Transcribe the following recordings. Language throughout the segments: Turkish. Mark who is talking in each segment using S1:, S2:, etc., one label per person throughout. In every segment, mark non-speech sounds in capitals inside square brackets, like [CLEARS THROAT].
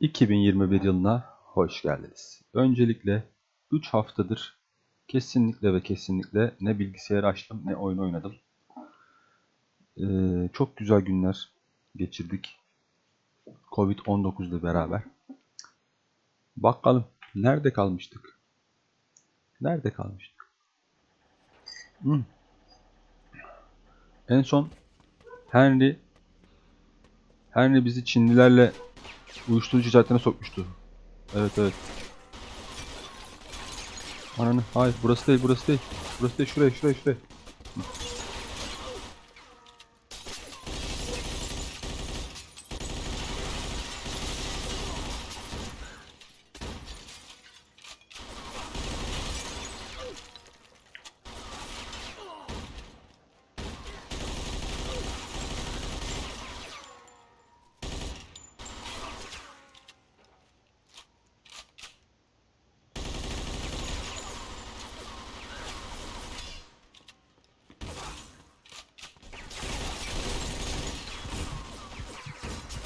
S1: 2021 yılına hoş geldiniz. Öncelikle 3 haftadır kesinlikle ve kesinlikle ne bilgisayar açtım ne oyun oynadım. Ee, çok güzel günler geçirdik. Covid-19 ile beraber. Bakalım nerede kalmıştık? Nerede kalmıştık? Hmm. En son Henry Henry bizi Çinlilerle uyuşturucu ticaretine sokmuştu. Evet evet. Ananı hayır burası değil burası değil. Burası değil şuraya şuraya şuraya.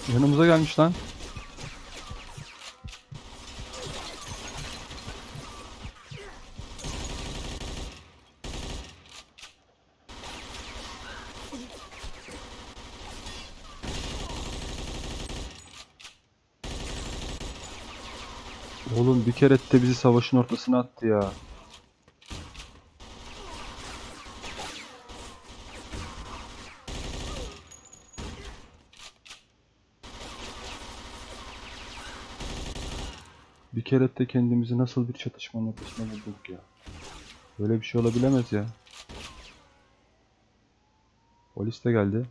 S1: Yanımıza gelmiş lan. Oğlum bir kere de bizi savaşın ortasına attı ya. De kendimizi nasıl bir çatışmanın ortasına bulduk ya. Böyle bir şey olabilemez ya. Polis de geldi.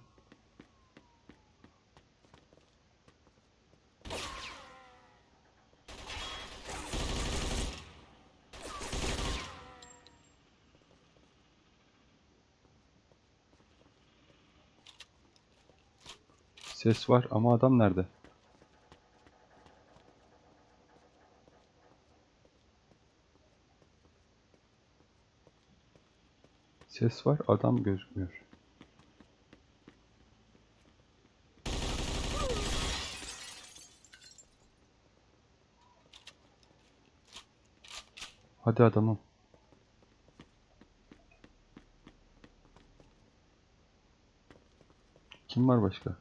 S1: Ses var ama adam nerede? Ses var, adam gözükmüyor. Hadi adamım. Kim var başka?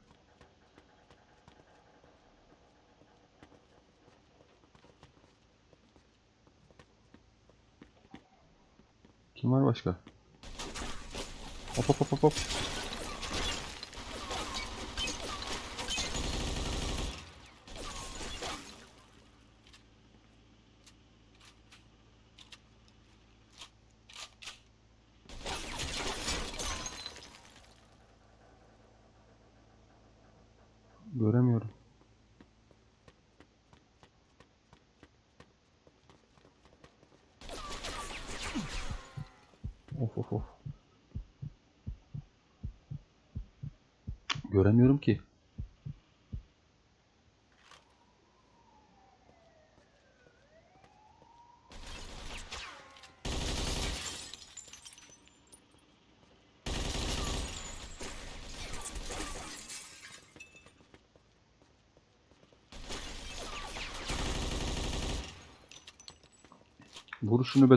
S1: Kim var başka? Hop hop hop hop hop. Göremiyorum. Of of of. Göremiyorum ki. Vur şunu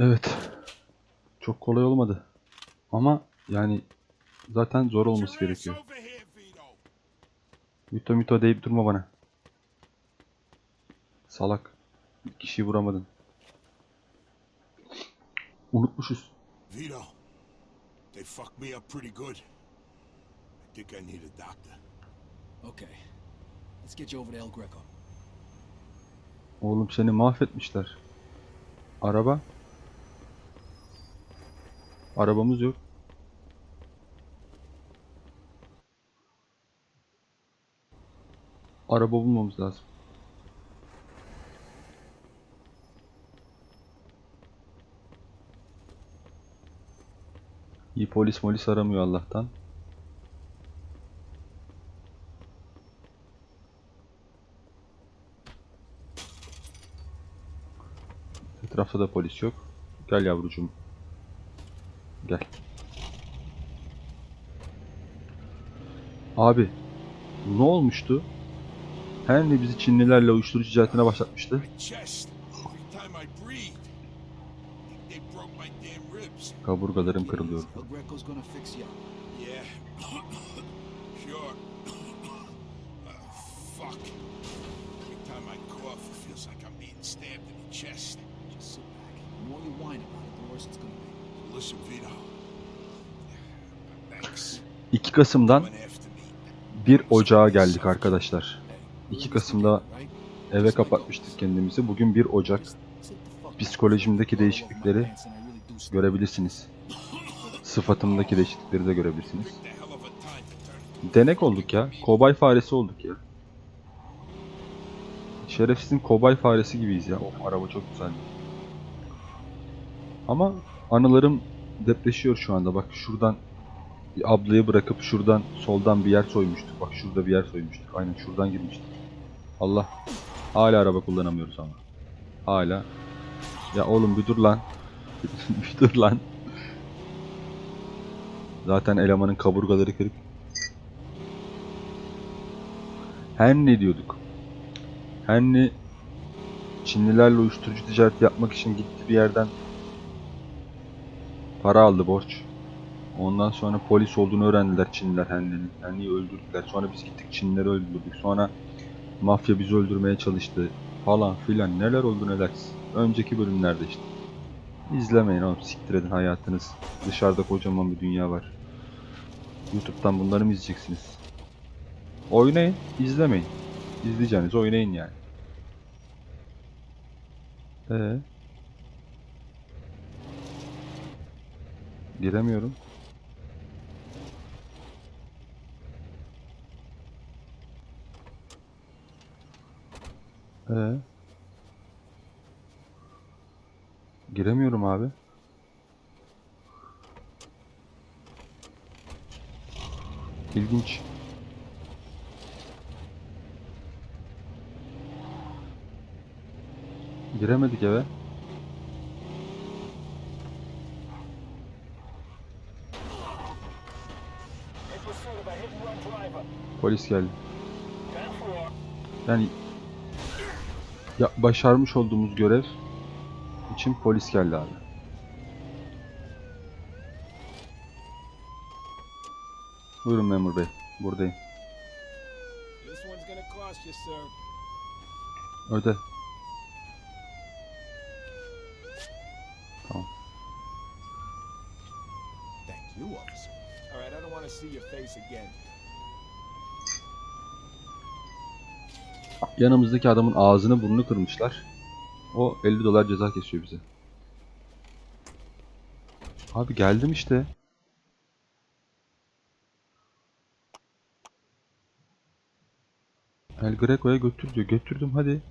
S1: Evet. Çok kolay olmadı. Ama yani zaten zor olması gerekiyor. Mito mito deyip durma bana. Salak. Bir kişiyi vuramadın. Unutmuşuz.
S2: Vito, they fucked me up pretty good. I think I need a doctor.
S3: Okay. Let's get you over to El Greco.
S1: Oğlum seni mahvetmişler. Araba? Arabamız yok. Araba bulmamız lazım. İyi polis molis aramıyor Allah'tan. Etrafta da polis yok. Gel yavrucuğum. Gel. Abi ne olmuştu? Henry bizi Çinlilerle uyuşturucu ticaretine başlatmıştı. Kaburgalarım kırılıyor. [COUGHS]
S3: Just sit back. The more you whine about it, the worse it's gonna be.
S2: Listen, Vito. Thanks.
S1: 2 Kasım'dan
S2: Coming after me.
S1: 1 Ocağa geldik arkadaşlar.
S3: Hey,
S1: 2
S3: we're
S1: Kasım'da eve kapatmıştık kendimizi. Bugün 1 Ocak. Psikolojimdeki değişiklikleri görebilirsiniz. Sıfatımdaki değişiklikleri de görebilirsiniz. Denek olduk ya. Kobay faresi olduk ya. Şerefsizin kobay faresi gibiyiz ya. Of araba çok güzel. Ama anılarım depreşiyor şu anda. Bak şuradan bir ablayı bırakıp şuradan soldan bir yer soymuştuk. Bak şurada bir yer soymuştuk. Aynen şuradan girmiştik. Allah. Hala araba kullanamıyoruz ama. Hala. Ya oğlum bir dur lan. [LAUGHS] bir dur lan. Zaten elemanın kaburgaları kırık. Henry diyorduk. Henry Çinlilerle uyuşturucu ticareti yapmak için gitti bir yerden para aldı borç. Ondan sonra polis olduğunu öğrendiler Çinliler Henry'nin. Henry'yi öldürdüler. Sonra biz gittik Çinlileri öldürdük. Sonra mafya bizi öldürmeye çalıştı. Falan filan neler oldu neler. Önceki bölümlerde işte. İzlemeyin oğlum siktir edin hayatınız. Dışarıda kocaman bir dünya var. Youtube'dan bunları mı izleyeceksiniz? Oynayın, izlemeyin. İzleyeceğiniz oynayın yani. Ee? Giremiyorum. Ee? Giremiyorum abi. İlginç. Giremedik eve. Polis geldi. Yani ya başarmış olduğumuz görev için polis geldi abi. Buyurun memur bey. Buradayım. Öde. Tamam.
S3: Thank you, officer.
S4: All right, I don't want to see your face again.
S1: Yanımızdaki adamın ağzını burnunu kırmışlar. O 50 dolar ceza kesiyor bize. Abi geldim işte. El Greco'ya götür diyor. Götürdüm hadi.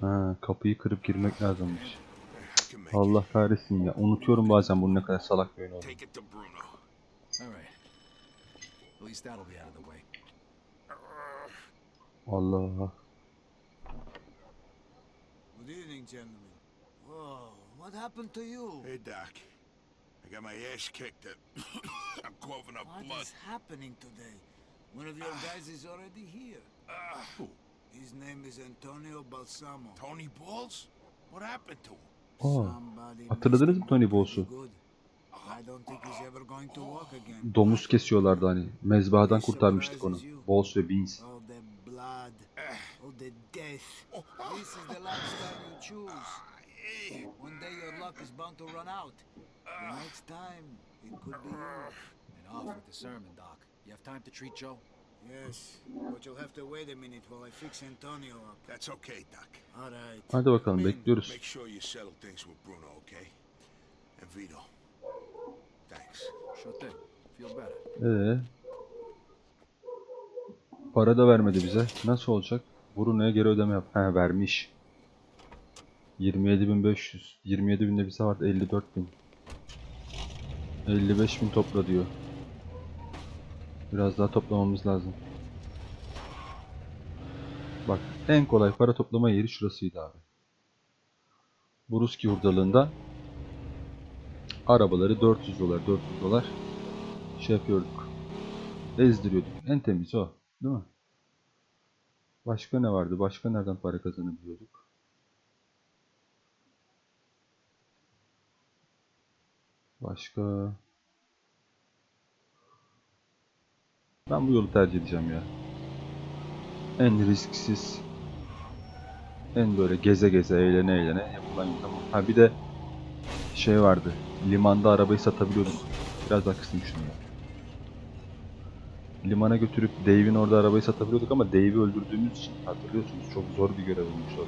S1: Ha, kapıyı kırıp girmek lazımmış. Allah kahretsin ya. Unutuyorum bazen bunun ne kadar salak bir oyun olduğunu. Allah.
S5: Good evening, gentlemen. Whoa, what happened to you?
S2: Hey, Doc. I got my ass kicked. At [COUGHS] I'm coughing up
S5: What
S2: blood.
S5: is happening today? One of your guys is already here.
S2: Ah, who?
S5: His name is Antonio Balsamo.
S2: Tony Balls? What happened to him?
S1: Aa, hatırladınız mı Tony
S5: again.
S1: domuz kesiyorlardı hani. Mezbahadan kurtarmıştık onu. Balls ve Beans.
S5: Yes, but you'll have to wait a minute while I fix Antonio up.
S2: that's okay, Doc.
S5: All right.
S1: Hadi bakalım bekliyoruz.
S2: Make sure you settle things with Bruno, okay? And Vito. Thanks.
S3: Sure thing. Feel better.
S1: Ee, para da vermedi bize. Nasıl olacak? Bruno'ya geri ödeme yap. He vermiş. 27.500. 27.000 bize vardı. 54.000. 55.000 topla diyor. Biraz daha toplamamız lazım. Bak en kolay para toplama yeri şurasıydı abi. Bu Ruski hurdalığında arabaları 400 dolar 400 dolar şey yapıyorduk. Ezdiriyorduk. En temiz o. Değil mi? Başka ne vardı? Başka nereden para kazanabiliyorduk? Başka... Ben bu yolu tercih edeceğim ya. En risksiz, en böyle geze geze, eğlene eğlene yapılan yol. Ha bir de şey vardı. Limanda arabayı satabiliyorduk. Biraz daha kısayım şunu ya. Limana götürüp Dave'in orada arabayı satabiliyorduk ama Dave'i öldürdüğümüz için hatırlıyorsunuz çok zor bir görev olmuş o.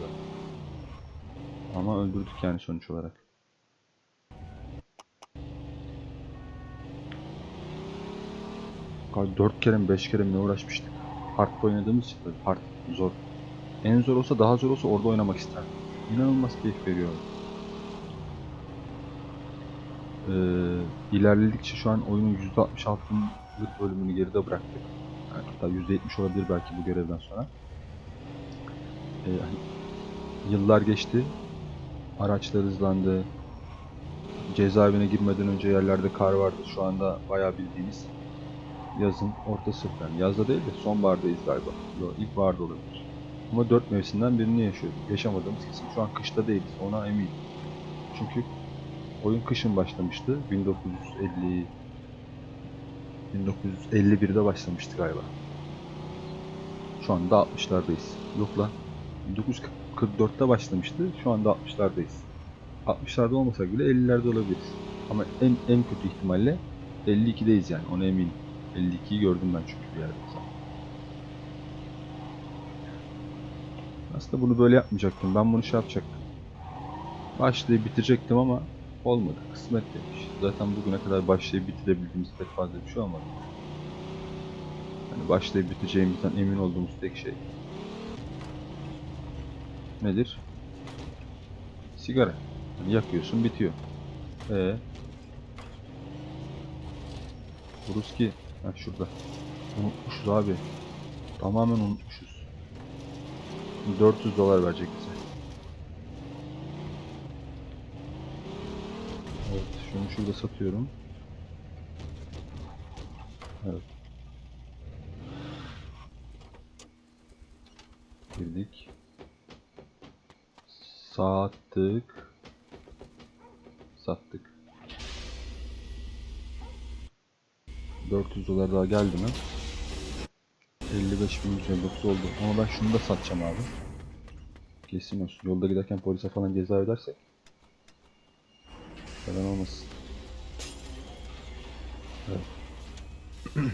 S1: Ama öldürdük yani sonuç olarak. Abi 4 kere mi 5 kere mi ne uğraşmıştık. Hard'da oynadığımız için tabii hard zor. En zor olsa daha zor olsa orada oynamak isterdim. İnanılmaz keyif veriyor. Ee, ilerledikçe şu an oyunun %66'lık bölümünü geride bıraktık. Yani hatta %70 olabilir belki bu görevden sonra. Ee, hani yıllar geçti. Araçlar hızlandı. Cezaevine girmeden önce yerlerde kar vardı. Şu anda bayağı bildiğiniz yazın ortası yani yazda değil de sonbahardayız galiba. Yok ilkbaharda olabilir. Ama dört mevsimden birini yaşıyorduk. Yaşamadığımız kesin. Şu an kışta değiliz. Ona eminim. Çünkü oyun kışın başlamıştı. 1950 1951'de başlamıştı galiba. Şu anda 60'lardayız. Yok lan. 1944'te başlamıştı. Şu anda 60'lardayız. 60'larda olmasak bile 50'lerde olabiliriz. Ama en en kötü ihtimalle 52'deyiz yani. Ona eminim. 52'yi gördüm ben çünkü bir yerde. Aslında bunu böyle yapmayacaktım. Ben bunu şey yapacaktım. Başlayıp bitirecektim ama olmadı. Kısmet demiş. Zaten bugüne kadar başlayıp bitirebildiğimiz pek fazla bir şey olmadı. Yani başlayıp bitireceğimizden emin olduğumuz tek şey nedir? Sigara. Yani yakıyorsun bitiyor. Ee, Ruski ha şurada. Unutmuşuz abi. Tamamen unutmuşuz. 400 dolar verecek bize. Evet, şunu şurada satıyorum. Evet. Girdik. Sattık. Sattık. 400 dolar daha geldi mi? 55.159 oldu. Ama ben şunu da satacağım abi. Kesin olsun. Yolda giderken polise falan ceza ödersek. Falan olmasın. Evet. [CLEARS THROAT]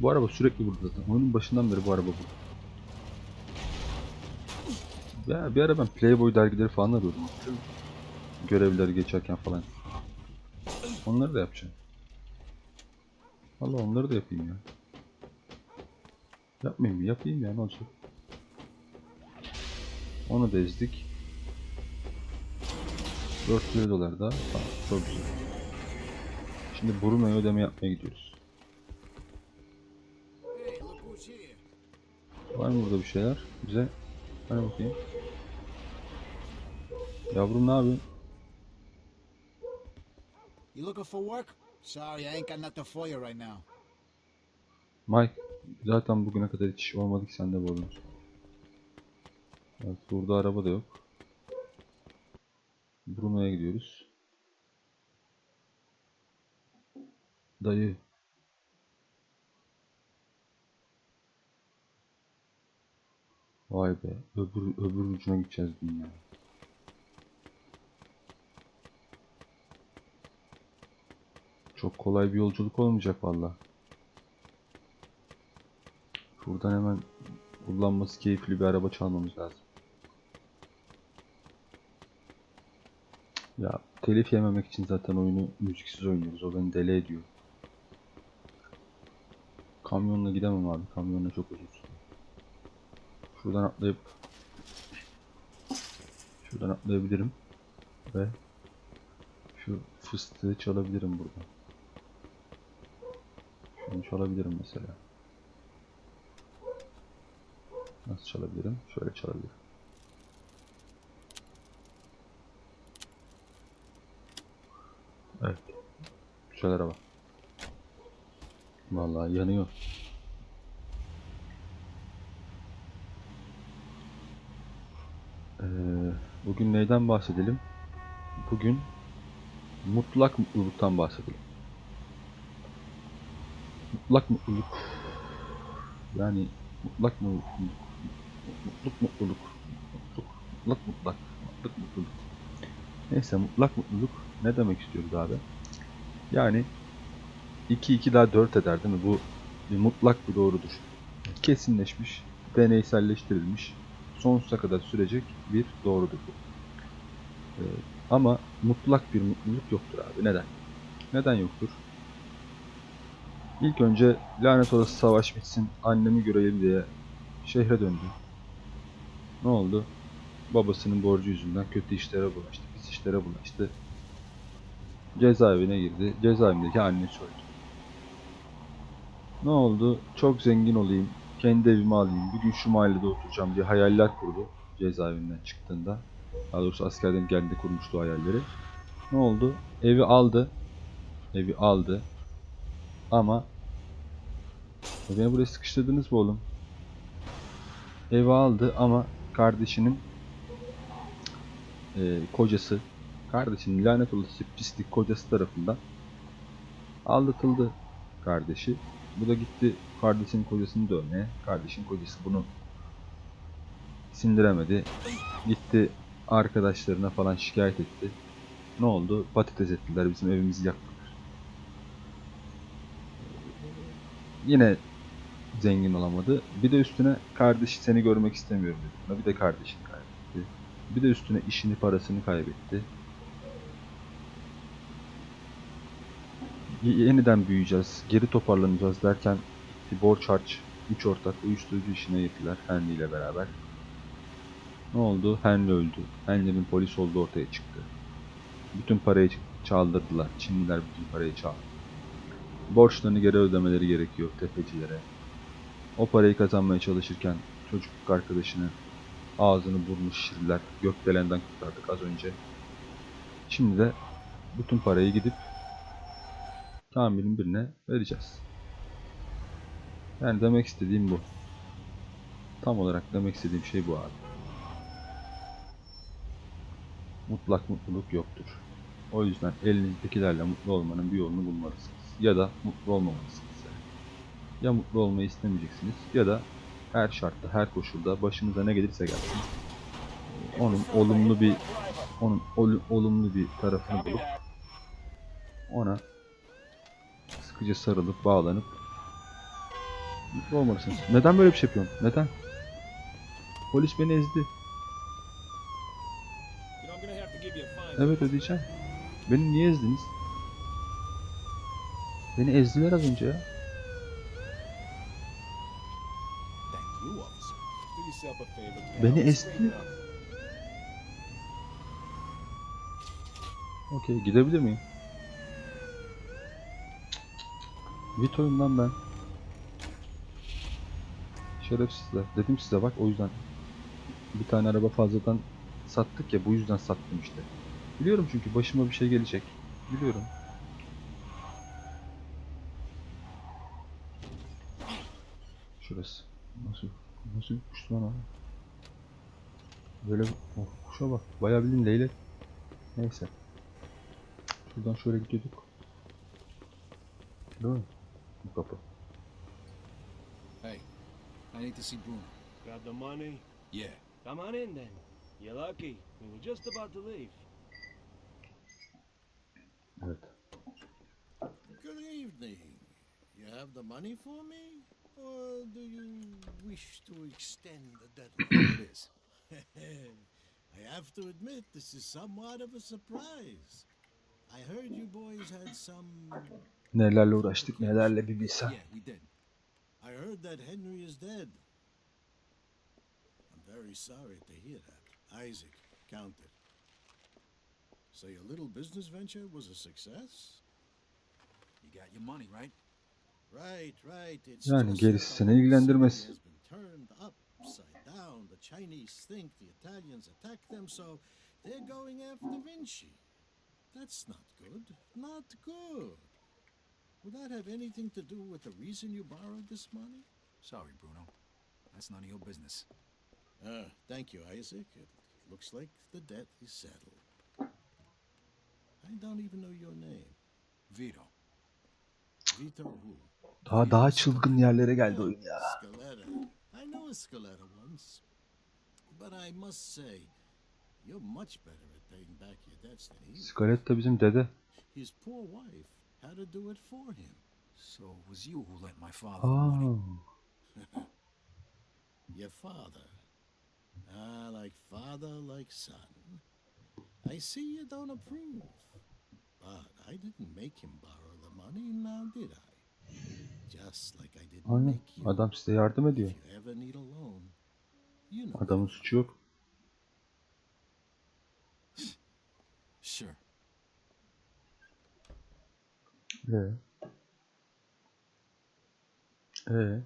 S1: bu araba sürekli burada zaten. Oyunun başından beri bu araba burada. Ya bir ara ben Playboy dergileri falan arıyordum. Görevleri geçerken falan. Onları da yapacağım. Valla onları da yapayım ya. Yapmayayım mı? Yapayım ya ne olacak? Onu da ezdik. 400 dolar da. Tamam, çok güzel. Şimdi Bruno'ya ödeme yapmaya gidiyoruz. Var mı burada bir şeyler? Bize. Hadi bakayım. Yavrum ne yapıyorsun?
S5: You looking for work? Sorry, I ain't got nothing for you right now.
S1: Mike. Zaten bugüne kadar hiç iş olmadı ki sende bu oyun. Evet, burada araba da yok. Bruno'ya gidiyoruz. Dayı. Vay be. Öbür, öbür ucuna gideceğiz dünya. Çok kolay bir yolculuk olmayacak valla. Buradan hemen kullanması keyifli bir araba çalmamız lazım. Ya telif yememek için zaten oyunu müziksiz oynuyoruz. O beni deli ediyor. Kamyonla gidemem abi. Kamyonla çok uzun. Şuradan atlayıp şuradan atlayabilirim ve şu fıstığı çalabilirim buradan. Şunu çalabilirim mesela. Nasıl çalabilirim? Şöyle çalabilirim. Evet. Güzel araba. Vallahi yanıyor. Ee, bugün neyden bahsedelim? Bugün mutlak mutluluktan bahsedelim. Mutlak mutluluk. Yani mutlak mı mutluluk mutluluk mutluluk mutlak mutlak mutluluk. Neyse mutlak mutluluk ne demek istiyoruz abi? Yani 2 2 daha 4 eder değil mi? Bu bir mutlak bir doğrudur. Kesinleşmiş, deneyselleştirilmiş, sonsuza kadar sürecek bir doğrudur bu. Ee, ama mutlak bir mutluluk yoktur abi. Neden? Neden yoktur? İlk önce lanet olası savaş bitsin, annemi göreyim diye şehre döndü. Ne oldu? Babasının borcu yüzünden kötü işlere bulaştı, pis işlere bulaştı. Cezaevine girdi. Cezaevindeki annesi öldü. Ne oldu? Çok zengin olayım, kendi evimi alayım, bir gün şu mahallede oturacağım diye hayaller kurdu cezaevinden çıktığında. Daha doğrusu askerden geldiğinde kurmuştu hayalleri. Ne oldu? Evi aldı. Evi aldı. Ama "Ya beni buraya sıkıştırdınız mı oğlum? Evi aldı ama kardeşinin eee, kocası, kardeşinin lanet olası pislik kocası tarafından aldatıldı kardeşi. Bu da gitti kardeşinin kocasını dövmeye. Kardeşin kocası bunu sindiremedi. Gitti arkadaşlarına falan şikayet etti. Ne oldu? Patates ettiler. Bizim evimizi yaktılar. Yine zengin olamadı. Bir de üstüne kardeşi seni görmek istemiyorum dedi. Bir de kardeşini kaybetti. Bir de üstüne işini parasını kaybetti. Yeniden büyüyeceğiz, geri toparlanacağız derken borç harç, üç ortak uyuşturucu işine girdiler Henry ile beraber. Ne oldu? Henry öldü. Henry'nin polis olduğu ortaya çıktı. Bütün parayı çaldırdılar. Çinliler bütün parayı çaldı. Borçlarını geri ödemeleri gerekiyor tefecilere. O parayı kazanmaya çalışırken çocukluk arkadaşını ağzını burnunu şişirdiler. Gökdelenden kurtardık az önce. Şimdi de bütün parayı gidip Kamil'in birine vereceğiz. Yani demek istediğim bu. Tam olarak demek istediğim şey bu abi. Mutlak mutluluk yoktur. O yüzden elinizdekilerle mutlu olmanın bir yolunu bulmalısınız. Ya da mutlu olmamalısınız. yani. Ya mutlu olmayı istemeyeceksiniz ya da her şartta, her koşulda başınıza ne gelirse gelsin. Onun olumlu bir onun ol- olumlu bir tarafını bulup ona sıkıca sarılıp bağlanıp mutlu olmalısınız. Neden böyle bir şey yapıyorum? Neden? Polis beni ezdi. Evet ödeyeceğim. Beni niye ezdiniz? Beni ezdiler az önce ya. Beni
S4: up.
S1: Okey gidebilir miyim? Vito'yum lan ben. Şerefsizler. Dedim size bak o yüzden. Bir tane araba fazladan sattık ya bu yüzden sattım işte. Biliyorum çünkü başıma bir şey gelecek. Biliyorum. Şurası. Nasıl? Nasıl kuş lan abi? Böyle oh, kuşa bak. Bayağı bildiğin leylek. Neyse. Şuradan şöyle gidiyorduk. Değil mi? Bu kapı.
S3: Hey, I need to see Bruno.
S4: Got the money?
S3: Yeah.
S4: Come on in then. You're lucky. We were just about to leave.
S1: Evet.
S5: Good evening. You have the money for me? Wish to extend the deadline? [CLEARS THROAT] I have to admit, this is somewhat of a surprise. I heard you boys had some.
S1: Nelerle uğraştık nelerle bir bilsen.
S3: Yeah, we did.
S5: I heard that Henry is dead. I'm very sorry to hear that. Isaac, count it. So your little business venture was a success?
S3: You got your money, right?
S5: Right, right. It's
S1: Yani gerisi seni ilgilendirmez.
S5: Turned upside down. The Chinese think the Italians attacked them, so they're going after Vinci. That's not good. Not good. Would that have anything to do with the reason you borrowed this money?
S3: Sorry, Bruno. That's none of your business.
S5: Uh, thank you, Isaac. It looks like the debt is settled. I don't even know your name.
S3: Vito.
S5: Vito who?
S1: Daha daha çılgın yerlere geldi oyun ya.
S5: Scaletta. I know a Scaletta once. But I must say, you're much better at paying back your debts than he is.
S1: Scarlett bizim dede.
S5: His poor wife had to do it for him.
S3: So it was you who lent my father the money.
S1: Aa,
S5: Your father. Ah, like father, like son. I see you don't approve. But I didn't make him borrow the money, now did I? Just like I didn't
S1: aynen. Adam size yardım ediyor. Adamın suçu yok.
S3: Sure.
S1: Ee? Ee?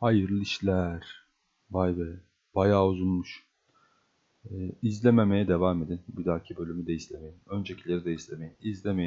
S1: Hayırlı işler. Vay be. Bayağı uzunmuş. Ee, izlememeye devam edin. Bir dahaki bölümü de izlemeyin. Öncekileri de izlemeyin. İzlemeyin.